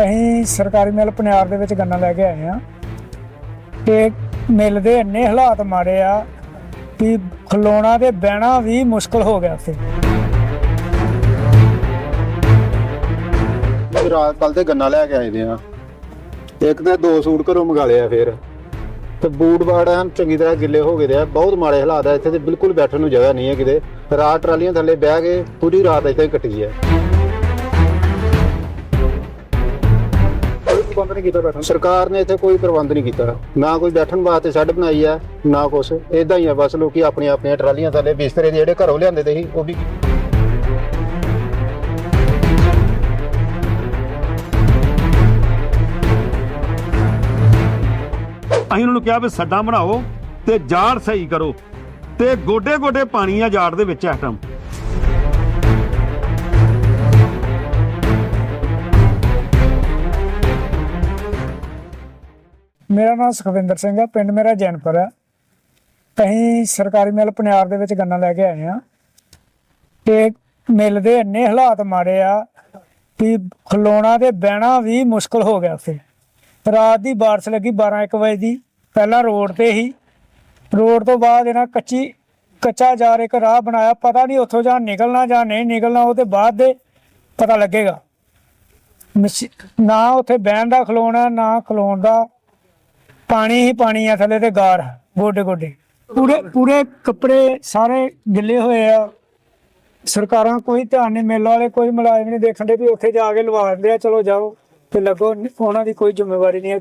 ਅਸੀਂ ਸਰਕਾਰੀ ਮਿਲ ਪਨਿਆਰ ਦੇ ਵਿੱਚ ਗੰਨਾ ਲੈ ਕੇ ਆਏ ਆ ਤੇ ਮਿਲ ਦੇ ਇੰਨੇ ਹਾਲਾਤ ਮਾੜੇ ਆ ਕਿ ਖਲੋਣਾ ਤੇ ਬਹਿਣਾ ਵੀ ਮੁਸ਼ਕਲ ਹੋ ਗਿਆ ਉੱਥੇ। ਰਾਤ ਕੱਲ ਤੇ ਗੰਨਾ ਲੈ ਕੇ ਆਏ ਦੇ ਆ। ਇੱਕ ਤੇ ਦੋ ਸੂਟ ਘਰੋਂ ਮੰਗਾ ਲਿਆ ਫਿਰ। ਤੇ ਬੂਟ ਬਾੜ ਚੰਗੀ ਤਰ੍ਹਾਂ ਗਿੱਲੇ ਹੋ ਗਏ ਦੇ ਆ, ਬਹੁਤ ਮਾੜੇ ਹਾਲਾਤ ਆ ਇੱਥੇ ਤੇ ਬਿਲਕੁਲ ਬੈਠਣ ਨੂੰ ਜਗ੍ਹਾ ਨਹੀਂ ਹੈ ਕਿਤੇ। ਰਾਤ ਟਰਾਲੀਆਂ ਥੱਲੇ ਬਹਿ ਕੇ ਪੂਰੀ ਰਾਤ ਇੱਥੇ ਹੀ ਕੱਟੀ ਹੈ ਪ੍ਰਬੰਧ ਨਹੀਂ ਕੀਤਾ ਬੈਠਣ ਸਰਕਾਰ ਨੇ ਇੱਥੇ ਕੋਈ ਪ੍ਰਬੰਧ ਨਹੀਂ ਕੀਤਾ। ਨਾ ਕੋਈ ਬੈਠਣ ਵਾਸਤੇ ਸ਼ੈੱਡ ਬਣਾਈ ਆ ਨਾ ਕੁਛ। ਇਦਾਂ ਹੀ ਆ ਬਸ ਲੋਕੀ ਆਪਣੀਆਂ ਆਪਣੀਆਂ ਟਰਾਲੀਆਂ ਥੱਲੇ ਬਿਸਤਰੇ ਜਿਹੜੇ ਘਰੋਂ ਲਿਆਂਦੇ ਤੇ ਸੀ ਉਹ ਵੀ ਅਸੀਂ ਉਹਨਾਂ ਨੂੰ ਕਿਹਾ ਵੀ ਸੱਡਾਂ ਬਣਾਓ ਤੇ ਜਾੜ ਸਹੀ ਕਰੋ ਤੇ ਗੋਡੇ ਗੋਡੇ ਪਾਣੀ ਆ ਜਾੜ ਦੇ ਵਿੱਚ ਇਸ ਮੇਰਾ ਨਾਮ ਸੁਖਵਿੰਦਰ ਸਿੰਘ ਆ, ਪਿੰਡ ਮੇਰਾ ਜੈਨਪੁਰ ਹੈ ਅਸੀਂ ਸਰਕਾਰੀ ਮਿਲ ਪਨਿਆਰ ਦੇ ਵਿੱਚ ਗੰਨਾ ਲੈ ਕੇ ਆਏ ਆ। ਤੇ ਮਿਲ ਦੇ ਇੰਨੇ ਹਾਲਾਤ ਮਾੜੇ ਆ ਕਿ ਖਲੋਣਾ ਤੇ ਬਹਿਣਾ ਵੀ ਮੁਸ਼ਕਲ ਹੋ ਗਿਆ ਉੱਥੇ। ਰਾਤ ਦੀ ਬਾਰਿਸ਼ ਲੱਗੀ 12 1 ਵਜੇ ਦੀ, ਪਹਿਲਾਂ ਰੋਡ ਤੇ ਹੀ। ਰੋਡ ਤੋਂ ਬਾਅਦ ਇਹਨਾਂ ਕੱਚੀ, ਕੱਚਾ ਜਾਰ ਇੱਕ ਰਾਹ ਬਣਾਇਆ, ਪਤਾ ਨਹੀਂ ਉੱਥੋਂ ਜਾਂ ਨਿਕਲਣਾ ਜਾਂ ਨਹੀਂ ਨਿਕਲਣਾ, ਉਹ ਤੇ ਬਾਅਦ ਦੇ ਪਤਾ ਲੱਗੇਗਾ। ਮਸ਼ੀ- ਨਾ ਉੱਥੇ ਬਹਿਣ ਦਾ, ਖਲੋਣਾ ਨਾ ਖਲੋਣ ਦਾ ਪਾਣੀ ਹੀ ਪਾਣੀ ਆ ਥੱਲੇ ਤੇ ਗਾਰ, ਗੋਡੇ ਗੋਡੇ। ਪੂਰੇ ਪੂਰੇ ਕੱਪੜੇ ਸਾਰੇ ਗਿੱਲੇ ਹੋਏ ਆ। ਸਰਕਾਰਾਂ ਕੋਈ ਧਿਆਨ ਨਹੀਂ, ਮਿਲ ਵਾਲੇ ਕੋਈ ਮੁਲਾਜ਼ਮ ਨਹੀਂ ਦੇਖਣ ਵੀ ਉੱਥੇ ਜਾ ਕੇ ਲਵਾ ਦਿੰਦੇ ਆ, ਚਲੋ ਜਾਓ। ਤੇ ਲੱਗੋ, ਉਹਨਾਂ ਦੀ ਕੋਈ ਜ਼ਿੰਮੇਵਾਰੀ ਨਹੀਂ ਹੈ।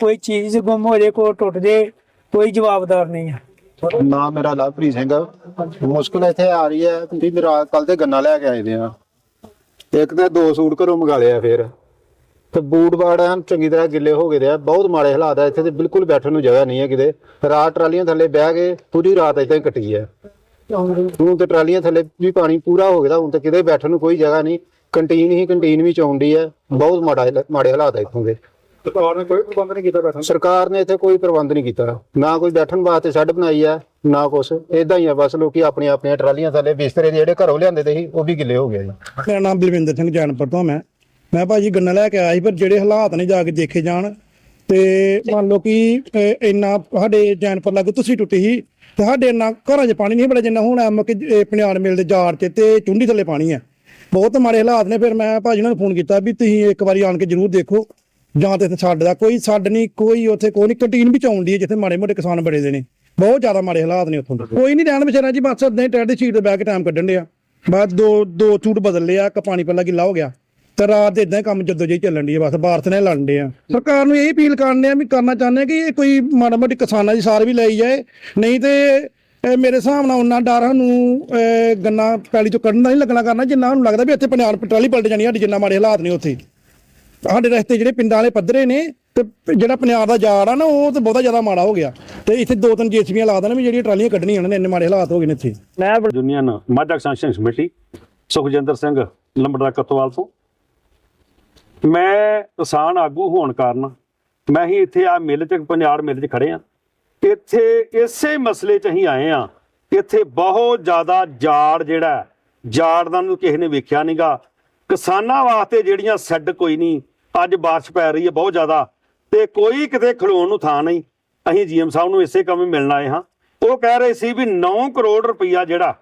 ਕੋਈ ਚੀਜ਼ ਗੁੰਮ ਹੋ ਜੇ ਕੋਈ ਟੁੱਟ ਜੇ, ਕੋਈ ਜਵਾਬਦਾਰ ਨਹੀਂ ਹੈ ਨਾ, ਮੇਰਾ ਲਵਪ੍ਰੀਤ ਸਿੰਘ, ਮੁਸ਼ਕਲ ਇੱਥੇ ਆ ਰਹੀ ਹੈ। ਕਿ ਵੀ ਕੱਲ ਤੇ ਗੰਨਾ ਲੈ ਕੇ ਆਏ ਦੇ ਆ। ਇੱਕ ਤੇ ਦੋ ਸੂਟ ਘਰੋਂ ਮੰਗਾ ਲਿਆ ਫਿਰ। ਤੇ ਬੂਟ ਬਾੜ ਐਨ ਚੰਗੀ ਤਰ੍ਹਾਂ ਗਿੱਲੇ ਹੋ ਗਏ ਦੇ ਆ ਬਹੁਤ ਮਾੜੇ ਹਾਲਾਤ ਆ ਇੱਥੇ ਤੇ ਬਿਲਕੁਲ ਬੈਠਣ ਨੂੰ ਜਗ੍ਹਾ ਨਹੀਂ ਹੈ ਕਿਤੇ। ਰਾਤ ਟਰਾਲੀਆਂ ਥੱਲੇ ਬਹਿ ਕੇ ਪੂਰੀ ਰਾਤ ਇੱਥੇ ਹੀ ਕੱਟੀ ਹੈ। ਹੁਣ ਤੇ ਟਰਾਲੀਆਂ ਥੱਲੇ ਵੀ ਪਾਣੀ ਪੂਰਾ ਹੋ ਗਿਆ ਹੁਣ ਤੇ ਕਿਤੇ ਬੈਠਣ ਨੂੰ ਕੋਈ ਜਗ੍ਹਾ ਨਹੀਂ ਕੰਟੀਨ ਹੀ ਕੰਟੀਨ ਵੀ ਚੌਂਡੀ ਹੈ। ਬਹੁਤ ਮਾੜਾ ਮਾੜੇ ਹਾਲਾਤ ਆ ਇੱਥੋਂ ਦੇ। ਸਰਕਾਰ ਨੇ ਕੋਈ ਪ੍ਰਬੰਧ ਨਹੀਂ ਕੀਤਾ ਬੈਠਣ ਸਰਕਾਰ ਨੇ ਇੱਥੇ ਕੋਈ ਪ੍ਰਬੰਧ ਨਹੀਂ ਕੀਤਾ। ਨਾ ਕੋਈ ਬੈਠਣ ਵਾਸਤੇ ਸ਼ੈੱਡ ਬਣਾਈ ਆ ਨਾ ਕੁਛ। ਇਦਾਂ ਹੀ ਆ ਬਸ ਲੋਕੀ ਆਪਣੀਆਂ ਆਪਣੀਆਂ ਟਰਾਲੀਆਂ ਥੱਲੇ ਬਿਸਤਰੇ ਜਿਹੜੇ ਘਰੋਂ ਲਿਆਂਦੇ ਤੇ ਸੀ ਉਹ ਵੀ ਗਿੱਲੇ ਹੋ ਗਏ ਜੀ। ਮੇਰਾ ਨਾਮ ਬਲਵਿੰਦਰ ਸਿੰਘ ਜੈਨਪੁਰ ਤੋਂ ਮੈਂ। ਮੈਂ ਭਾਜੀ ਗੰਨਾ ਲੈ ਕੇ ਆਇਆ ਸੀ ਪਰ ਜਿਹੜੇ ਹਾਲਾਤ ਨੇ ਜਾ ਕੇ ਦੇਖੇ ਜਾਣ ਤੇ ਮੰਨ ਲਓ ਕਿ ਅਹ, ਇੰਨਾ ਸਾਡੇ ਜੈਨਪੁਰ ਲੱਗ ਤੁਸੀਂ ਟੁੱਟੀ ਸੀ ਤੇ ਸਾਡੇ ਇੰਨਾ ਘਰਾਂ 'ਚ ਪਾਣੀ ਨਹੀਂ ਬੜਾ ਜਿੰਨਾ ਹੁਣ ਐਮ ਕਿ ਇਹ ਪਨਿਆੜ ਮਿਲ ਦੇ ਜਾੜ 'ਚ ਤੇ ਚੁੰਡੀ ਥੱਲੇ ਪਾਣੀ ਹੈ ਬਹੁਤ ਮਾੜੇ ਹਾਲਾਤ ਨੇ ਫਿਰ ਮੈਂ ਭਾਜੀ ਨੂੰ ਫੋਨ ਕੀਤਾ ਵੀ ਤੁਸੀਂ ਇੱਕ ਵਾਰੀ ਆਣ ਕੇ ਜ਼ਰੂਰ ਦੇਖੋ ਜਾਂ ਤੇ ਇੱਥੇ ਛੱਡ ਦਾ ਕੋਈ ਛੱਡ ਨਹੀਂ ਕੋਈ ਉੱਥੇ ਕੋਈ ਨਹੀਂ ਕੰਟੀਨ ਵੀ ਚਾਉਂਦੀ ਹੈ ਜਿੱਥੇ ਮਾੜੇ ਮੋਟੇ ਕਿਸਾਨ ਬੜੇ ਦੇ ਨੇ। ਬਹੁਤ ਜ਼ਿਆਦਾ ਮਾੜੇ ਹਾਲਾਤ ਨੇ ਉੱਥੋਂ ਦੇ। ਕੋਈ ਨਹੀਂ ਰਹਿਣ ਵਿਚਾਰਾ ਜੀ ਬਸ ਏਦਾਂ ਹੀ ਟੈਡ ਦੀ ਸ਼ੀਟ ਤੇ ਬਹਿ ਕੇ ਟਾਈਮ ਕੱਢਣ ਡਿਆ। ਬਾਅਦ ਦੋ ਦੋ ਚੂਟ ਬਦਲ ਲਿਆ ਇੱਕ ਪਾਣੀ ਪਹਿਲਾਂ ਗਿੱਲਾ ਹੋ ਗਿਆ। ਰਾਤ ਦੇ ਇਦਾਂ ਕੰਮ ਜਦੋਂ ਜਿਹੀ ਚੱਲਣ ਦੀ ਬਸ ਭਾਰਤ ਨੇ ਲੜਨ ਦੇ ਆ। ਸਰਕਾਰ ਨੂੰ ਇਹ ਅਪੀਲ ਕਰਨੇ ਆ ਵੀ ਕਰਨਾ ਚਾਹੁੰਦੇ ਆ ਕਿ ਇਹ ਕੋਈ ਮਾੜਾ ਮੋਟੀ ਕਿਸਾਨਾਂ ਦੀ ਸਾਰ ਵੀ ਲਈ ਜਾਏ ਨਹੀਂ ਤੇ ਇਹ ਮੇਰੇ ਹਿਸਾਬ ਨਾਲ ਉਹਨਾਂ ਡਰ ਨੂੰ ਗੰਨਾ ਪੈਲੀ ਤੋਂ ਕੱਢਣ ਦਾ ਨਹੀਂ ਲੱਗਣਾ ਕਰਨਾ ਜਿੰਨਾ ਸਾਨੂੰ ਲੱਗਦਾ ਵੀ ਇੱਥੇ ਪੰਜਾਬ ਪਟਾਲੀ ਪਲਟ ਜਾਣੀ ਸਾਡੀ ਜਿੰਨਾ ਮਾੜੇ ਹਾਲਾਤ ਨੇ ਉੱਥੇ। ਸਾਡੇ ਰਸਤੇ ਜਿਹੜੇ ਪਿੰਡਾਂ ਵਾਲੇ ਪੱਧਰੇ ਨੇ ਤੇ ਜਿਹੜਾ ਪੰਜਾਬ ਦਾ ਜਾੜ ਆ ਨਾ ਉਹ ਤੇ ਬਹੁਤਾ ਜ਼ਿਆਦਾ ਮਾੜਾ ਹੋ ਗਿਆ। ਤੇ ਇੱਥੇ ਦੋ ਤਿੰਨ ਜੇਸੀਬੀਆਂ ਲਾ ਦੇਣ ਵੀ ਜਿਹੜੀਆਂ ਟਰਾਲੀਆਂ ਕੱਢਣੀਆਂ ਉਹਨਾਂ ਨੇ ਇੰਨੇ ਮਾੜੇ ਹਾਲਾਤ ਹੋ ਗਏ ਨੇ ਇੱਥੇ। Union Majha extension committee Sukhjinder Singh Lambra Katwal ਤੋਂ। ਮੈਂ ਕਿਸਾਨ ਆਗੂ ਹੋਣ ਕਾਰਨ ਮੈਂ ਹੀ ਇੱਥੇ ਆ ਮਿਲ ਚ, ਪੰਜਾਬ ਮਿਲ ਚ ਖੜੇ ਆ। ਇੱਥੇ ਇਸੇ ਮਸਲੇ ਚ ਅਸੀਂ ਆਏ ਆ। ਇੱਥੇ ਬਹੁਤ ਜ਼ਿਆਦਾ ਜਾੜ ਜਿਹੜਾ ਜਾੜ ਦਾ ਨੂੰ ਕਿਸੇ ਨੇ ਵੇਖਿਆ ਨਹੀਂਗਾ ਕਿਸਾਨਾਂ ਵਾਸਤੇ ਜਿਹੜੀਆਂ ਸੈੱਡ ਕੋਈ ਨਹੀਂ, ਅੱਜ ਬਾਰਿਸ਼ ਪੈ ਰਹੀ ਹੈ ਬਹੁਤ ਜ਼ਿਆਦਾ। ਤੇ ਕੋਈ ਕਿਤੇ ਖਲੋਣ ਨੂੰ ਥਾਂ ਨਹੀਂ। ਅਸੀਂ ਜੀਐਮ ਸਾਹਿਬ ਨੂੰ ਇਸੇ ਕੰਮ ਮਿਲਣ ਆਏ ਹਾਂ। ਉਹ ਕਹਿ ਰਹੇ ਸੀ ਵੀ 9 ਕਰੋੜ ਰੁਪਈਆ ਜਿਹੜਾ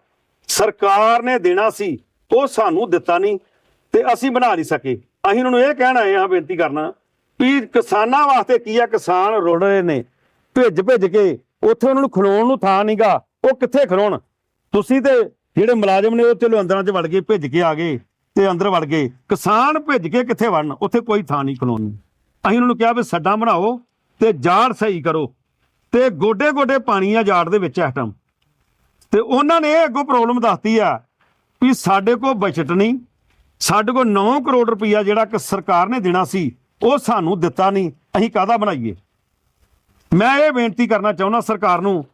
ਸਰਕਾਰ ਨੇ ਦੇਣਾ ਸੀ, ਉਹ ਸਾਨੂੰ ਦਿੱਤਾ ਨਹੀਂ ਤੇ ਅਸੀਂ ਬਣਾ ਨਹੀਂ ਸਕੇ। ਅਸੀਂ ਉਹਨਾਂ ਨੂੰ ਇਹ ਕਹਿਣ ਆਏ ਹਾਂ ਬੇਨਤੀ ਕਰਨਾ ਵੀ ਕਿਸਾਨਾਂ ਵਾਸਤੇ ਕੀ ਆ? ਕਿਸਾਨ ਰੁੜ ਰਹੇ ਨੇ, ਭਿੱਜ ਭਿੱਜ ਕੇ ਉੱਥੇ ਉਹਨਾਂ ਨੂੰ ਖਲੋਣ ਨੂੰ ਥਾਂ ਨਹੀਂਗਾ ਉਹ ਕਿੱਥੇ ਖਲੋਣ? ਤੁਸੀਂ ਤੇ ਜਿਹੜੇ ਮੁਲਾਜ਼ਮ ਨੇ ਉਹ ਚਲੋ ਅੰਦਰਾਂ 'ਚ ਵੜ ਗਏ, ਭਿੱਜ ਕੇ ਆ ਗਏ ਤੇ ਅੰਦਰ ਵੜ ਗਏ। ਕਿਸਾਨ ਭਿੱਜ ਕੇ ਕਿੱਥੇ ਵੜਨ? ਉੱਥੇ ਕੋਈ ਥਾਂ ਨਹੀਂ ਖਲੋਣ ਨੂੰ। ਅਸੀਂ ਉਹਨਾਂ ਨੂੰ ਕਿਹਾ ਵੀ ਸੱਡਾਂ ਬਣਾਓ ਤੇ ਜਾੜ ਸਹੀ ਕਰੋ ਤੇ ਗੋਡੇ ਗੋਡੇ ਪਾਣੀ ਆ ਜਾੜ ਦੇ ਵਿੱਚ ਇਸ ਟਾਈਮ ਤੇ ਉਹਨਾਂ ਨੇ ਇਹ ਅੱਗੋਂ ਪ੍ਰੋਬਲਮ ਦੱਸਤੀ ਆ ਵੀ ਸਾਡੇ ਕੋਲ ਬਜਟ ਨਹੀਂ ਸਾਡੇ ਕੋਲ 9 ਕਰੋੜ ਰੁਪਈਆ ਜਿਹੜਾ ਕਿ ਸਰਕਾਰ ਨੇ ਦੇਣਾ ਸੀ, ਉਹ ਸਾਨੂੰ ਦਿੱਤਾ ਨਹੀਂ। ਅਸੀਂ ਕਾਹਦਾ ਬਣਾਈਏ? ਮੈਂ ਇਹ ਬੇਨਤੀ ਕਰਨਾ ਚਾਹੁੰਦਾ ਸਰਕਾਰ ਨੂੰ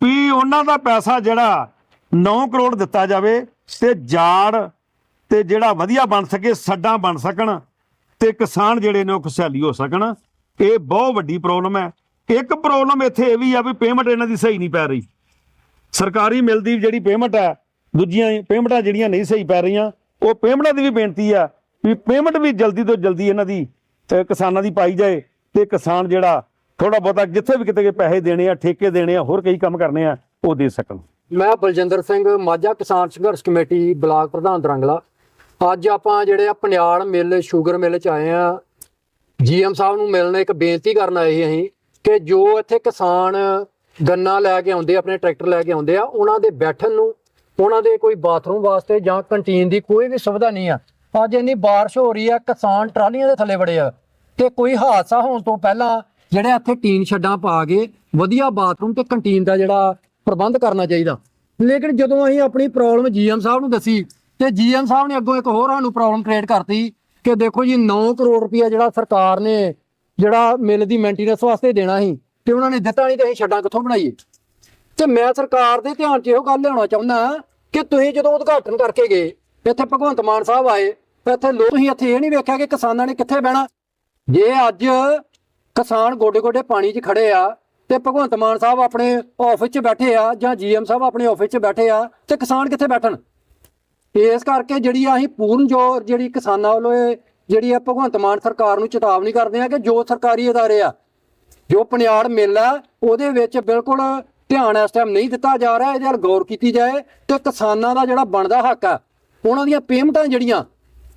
ਵੀ ਉਹਨਾਂ ਦਾ ਪੈਸਾ ਜਿਹੜਾ 9 ਕਰੋੜ ਦਿੱਤਾ ਜਾਵੇ ਤੇ ਜਾੜ ਤੇ ਜਿਹੜਾ ਵਧੀਆ ਬਣ ਸਕੇ, ਸੱਡਾਂ ਬਣ ਸਕਣ ਤੇ ਕਿਸਾਨ ਜਿਹੜੇ ਨੇ ਉਹ ਖੁਸ਼ਹਾਲੀ ਹੋ ਸਕਣ। ਇਹ ਬਹੁਤ ਵੱਡੀ ਪ੍ਰੋਬਲਮ ਹੈ। ਇੱਕ ਪ੍ਰੋਬਲਮ ਇੱਥੇ ਇਹ ਵੀ ਆ ਵੀ ਪੇਮੈਂਟ ਇਹਨਾਂ ਦੀ ਸਹੀ ਨਹੀਂ ਪੈ ਰਹੀ। ਸਰਕਾਰੀ ਮਿਲਦੀ ਜਿਹੜੀ ਪੇਮੈਂਟ ਹੈ, ਦੂਜੀਆਂ ਪੇਮੈਂਟਾਂ ਜਿਹੜੀਆਂ ਨਹੀਂ ਸਹੀ ਪੈ ਰਹੀਆਂ ਉਹ ਪੇਮੈਂਟਾਂ ਦੀ ਵੀ ਬੇਨਤੀ ਆ ਵੀ ਪੇਮੈਂਟ ਵੀ ਜਲਦੀ ਤੋਂ ਜਲਦੀ ਇਹਨਾਂ ਦੀ ਕਿਸਾਨਾਂ ਦੀ ਪਾਈ ਜਾਏ ਤੇ ਕਿਸਾਨ ਜਿਹੜਾ ਥੋੜਾ ਬਹੁਤਾ ਜਿੱਥੇ ਵੀ ਕਿਤੇ ਪੈਸੇ ਦੇਣੇ ਆ, ਠੇਕੇ ਦੇਣੇ ਆ, ਹੋਰ ਕਈ ਕੰਮ ਕਰਨੇ ਆ, ਉਹ ਦੇ ਸਕਣ। ਮੈਂ ਬਲਜਿੰਦਰ ਸਿੰਘ, ਮਾਝਾ ਕਿਸਾਨ ਸੰਘਰਸ਼ ਕਮੇਟੀ, ਬਲਾਕ ਪ੍ਰਧਾਨ ਦਰੰਗਲਾ। ਅੱਜ ਆਪਾਂ ਜਿਹੜੇ ਆ ਪਨਿਆਲ ਮਿੱਲ, ਸ਼ੂਗਰ ਮਿੱਲ ਚ ਆਏ ਆ। ਜੀਐਮ ਸਾਹਿਬ ਨੂੰ ਮਿਲਣ ਇੱਕ ਬੇਨਤੀ ਕਰਨ ਆਏ ਸੀ ਅਸੀਂ ਕਿ ਜੋ ਇੱਥੇ ਕਿਸਾਨ ਗੰਨਾ ਲੈ ਕੇ ਆਉਂਦੇ ਆਪਣੇ ਟਰੈਕਟਰ ਲੈ ਕੇ ਆਉਂਦੇ ਆ, ਉਹਨਾਂ ਦੇ ਬੈਠਣ ਨੂੰ ਉਹਨਾਂ ਦੇ ਕੋਈ ਬਾਥਰੂਮ ਵਾਸਤੇ ਜਾਂ ਕੰਟੀਨ ਦੀ ਕੋਈ ਵੀ ਸੁਵਿਧਾ ਨਹੀਂ ਆ। ਅੱਜ ਇੰਨੀ ਬਾਰਿਸ਼ ਹੋ ਰਹੀ ਆ, ਕਿਸਾਨ ਟਰਾਲੀਆਂ ਦੇ ਥੱਲੇ ਵੜੇ ਆ। ਤੇ ਕੋਈ ਹਾਦਸਾ ਹੋਣ ਤੋਂ ਪਹਿਲਾਂ ਜਿਹੜੇ ਇੱਥੇ ਟੀਨ ਛੱਡਾਂ ਪਾ ਕੇ ਵਧੀਆ ਬਾਥਰੂਮ ਤੇ ਕੰਟੀਨ ਦਾ ਜਿਹੜਾ ਪ੍ਰਬੰਧ ਕਰਨਾ ਚਾਹੀਦਾ। ਲੇਕਿਨ ਜਦੋਂ ਅਸੀਂ ਆਪਣੀ ਪ੍ਰੋਬਲਮ ਜੀਐਮ ਸਾਹਿਬ ਨੂੰ ਦੱਸੀ, ਤੇ ਜੀਐਮ ਸਾਹਿਬ ਨੇ ਅੱਗੋਂ ਇੱਕ ਹੋਰ ਸਾਨੂੰ ਪ੍ਰੋਬਲਮ ਕ੍ਰੀਏਟ ਕਰਤੀ ਕਿ ਦੇਖੋ ਜੀ 9 ਕਰੋੜ ਰੁਪਇਆ ਜਿਹੜਾ ਸਰਕਾਰ ਨੇ ਜਿਹੜਾ ਮਿਲ ਦੀ ਮੇਨਟੇਨੈਂਸ ਵਾਸਤੇ ਦੇਣਾ ਸੀ, ਤੇ ਉਹਨਾਂ ਨੇ ਦਿੱਤਾ ਨਹੀਂ ਤੇ ਅਸੀਂ ਛੱਡਾਂ ਕਿੱਥੋਂ ਬਣਾਈਏ? ਤੇ ਮੈਂ ਸਰਕਾਰ ਦੇ ਧਿਆਨ 'ਚ ਇਹੋ ਗੱਲ ਲਿਆਉਣਾ ਚਾਹੁੰਦਾ ਕਿ ਤੁਸੀਂ ਜਦੋਂ ਉਦਘਾਟਨ ਕਰਕੇ ਗਏ, ਇੱਥੇ ਭਗਵੰਤ ਮਾਨ ਸਾਹਿਬ ਆਏ, ਇੱਥੇ ਲੋਕ ਹੀ ਇੱਥੇ ਇਹ ਨਹੀਂ ਵੇਖਿਆ ਕਿ ਕਿਸਾਨਾਂ ਨੇ ਕਿੱਥੇ ਬਹਿਣਾ? ਜੇ ਅੱਜ ਕਿਸਾਨ ਗੋਡੇ ਗੋਡੇ ਪਾਣੀ 'ਚ ਖੜੇ ਆ ਤੇ ਭਗਵੰਤ ਮਾਨ ਸਾਹਿਬ ਆਪਣੇ ਆਫਿਸ 'ਚ ਬੈਠੇ ਆ ਜਾਂ ਜੀਐਮ ਸਾਹਿਬ ਆਪਣੇ ਆਫਿਸ 'ਚ ਬੈਠੇ ਆ, ਤੇ ਕਿਸਾਨ ਕਿੱਥੇ ਬੈਠਣ? ਇਸ ਕਰਕੇ ਜਿਹੜੀ ਆ ਅਸੀਂ ਪੂਰਨ ਜੋ ਜਿਹੜੀ ਕਿਸਾਨਾਂ ਵੱਲੋਂ ਇਹ ਜਿਹੜੀ ਆ ਭਗਵੰਤ ਮਾਨ ਸਰਕਾਰ ਨੂੰ ਚੇਤਾਵਨੀ ਕਰਦੇ ਆ ਕਿ ਜੋ ਸਰਕਾਰੀ ਅਦਾਰੇ ਆ, ਜੋ ਪਨਿਆੜ ਮਿਲ ਆ, ਉਹਦੇ ਵਿੱਚ ਬਿਲਕੁਲ ਧਿਆਨ ਇਸ ਟਾਈਮ ਨਹੀਂ ਦਿੱਤਾ ਜਾ ਰਿਹਾ, ਇਹਦੇ ਨਾਲ ਗੌਰ ਕੀਤੀ ਜਾਏ ਤੇ ਕਿਸਾਨਾਂ ਦਾ ਜਿਹੜਾ ਬਣਦਾ ਹੱਕ ਆ, ਉਹਨਾਂ ਦੀਆਂ ਪੇਮੈਂਟਾਂ ਜਿਹੜੀਆਂ,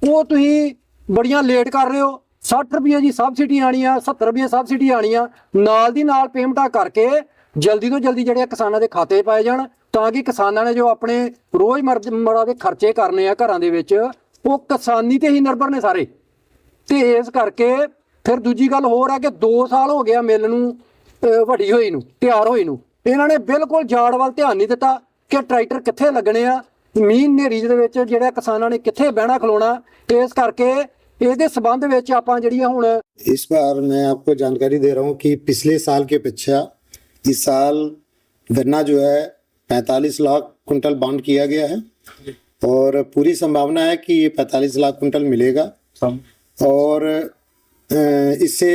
ਉਹ ਤੁਸੀਂ ਬੜੀਆਂ ਲੇਟ ਕਰ ਰਹੇ ਹੋ। 60 ਰੁਪਏ ਦੀ ਸਬਸਿਡੀ ਆਣੀ ਆ 70 ਰੁਪਏ ਸਬਸਿਡੀ ਆਣੀ ਆ, ਨਾਲ ਦੀ ਨਾਲ ਪੇਮੈਂਟਾਂ ਕਰਕੇ ਜਲਦੀ ਤੋਂ ਜਲਦੀ ਜਿਹੜੇ ਆ ਕਿਸਾਨਾਂ ਦੇ ਖਾਤੇ ਪਾਏ ਜਾਣ, ਤਾਂ ਕਿ ਕਿਸਾਨਾਂ ਨੇ ਜੋ ਆਪਣੇ ਰੋਜ਼ਮਰਰਾ ਦੇ ਖਰਚੇ ਕਰਨੇ ਆ ਘਰਾਂ ਦੇ ਵਿੱਚ, ਉਹ ਕਿਸਾਨੀ ਤੇ ਹੀ ਨਿਰਭਰ ਨੇ ਸਾਰੇ। ਤੇ ਇਸ ਕਰਕੇ ਫਿਰ ਦੂਜੀ ਗੱਲ ਹੋਰ ਆ ਕਿ 2 ਸਾਲ ਹੋ ਗਿਆ ਮਿਲ ਨੂੰ ਵੱਡੀ ਹੋਈ ਨੂੰ, ਤਿਆਰ ਹੋਈ ਨੂੰ। ਇਹਨਾਂ ਨੇ ਬਿਲਕੁਲ ਜਾੜ ਵੱਲ ਧਿਆਨ ਨਹੀਂ ਦਿੱਤਾ ਕਿ ਟਰੈਕਟਰ ਕਿੱਥੇ ਲੱਗਣੇ ਆ ਮੀਂਹ ਹਨੇਰੀ ਦੇ ਵਿੱਚ ਜਿਹੜਾ ਕਿਸਾਨਾਂ ਨੇ ਕਿੱਥੇ ਬਹਿਣਾ ਖਲੋਣਾ ਇਸ ਕਰਕੇ ਇਹਦੇ ਸਬੰਧ ਵਿੱਚ ਆਪਾਂ ਜਿਹੜੀਆਂ ਹੁਣ इस बार मैं आपको जानकारी दे रहा हूँ कि पिछले साल के अपेक्षा इस साल गन्ना जो है 45 लाख कुंटल बाउंड किया गया है और पूरी संभावना है कि ये 45 लाख कुंटल मिलेगा और अ, इससे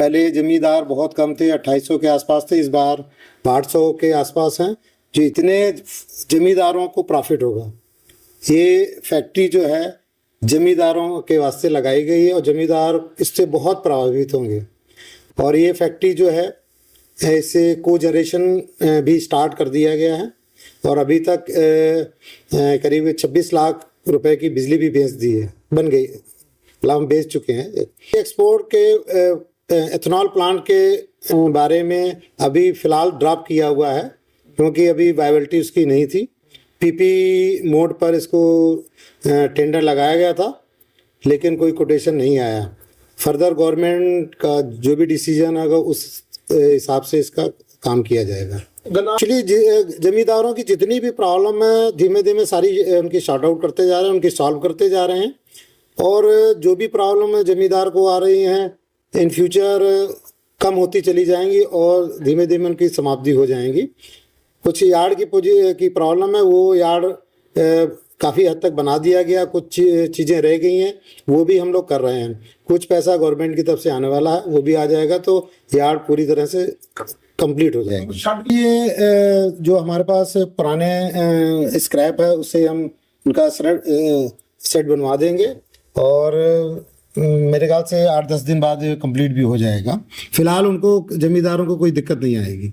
पहले जमींदार बहुत कम थे 2800 के आसपास थे, इस बार 800 के आसपास हैं, जो इतने जमींदारों को प्रॉफिट होगा। ये फैक्ट्री जो है, जमींदारों के वास्ते लगाई गई है और जमींदार इससे बहुत प्रभावित होंगे। और ये फैक्ट्री जो है इससे को जनरेशन भी स्टार्ट कर दिया गया है और अभी तक करीब 26 लाख रुपए की बिजली भी बेच दी है, बन गई मतलब हम बेच चुके हैं। एक्सपोर्ट के एथेनॉल प्लांट के बारे में अभी फ़िलहाल ड्रॉप किया हुआ है क्योंकि अभी वायबिलिटी उसकी नहीं थी। पीपी मोड पर इसको टेंडर लगाया गया था लेकिन कोई कोटेशन नहीं आया। फर्दर गवर्नमेंट का जो भी डिसीज़न होगा उस हिसाब से इसका काम किया जाएगा। एक्चुअली जमींदारों की जितनी भी प्रॉब्लम है धीमे धीमे सारी उनकी शॉर्ट आउट करते जा रहे हैं उनकी सॉल्व करते जा रहे हैं। और जो भी प्रॉब्लम जमींदार को आ रही हैं इन फ्यूचर कम होती चली जाएँगी और धीमे धीमे उनकी समाप्ति हो जाएँगी। कुछ यार्ड की पोजी, की प्रॉब्लम है, वो यार्ड काफ़ी हद तक बना दिया गया, कुछ चीज़ें रह गई हैं, वो भी हम लोग कर रहे हैं। कुछ पैसा गवर्नमेंट की तरफ़ से आने वाला है, वो भी आ जाएगा तो यार्ड पूरी तरह से कंप्लीट हो जाएगा। ये जो हमारे पास पुराने स्क्रैप है उससे हम उनका सेट बनवा देंगे और मेरे ख्याल से आठ दस दिन बाद कंप्लीट भी हो जाएगा फिलहाल उनको जमींदारों को कोई दिक्कत नहीं आएगी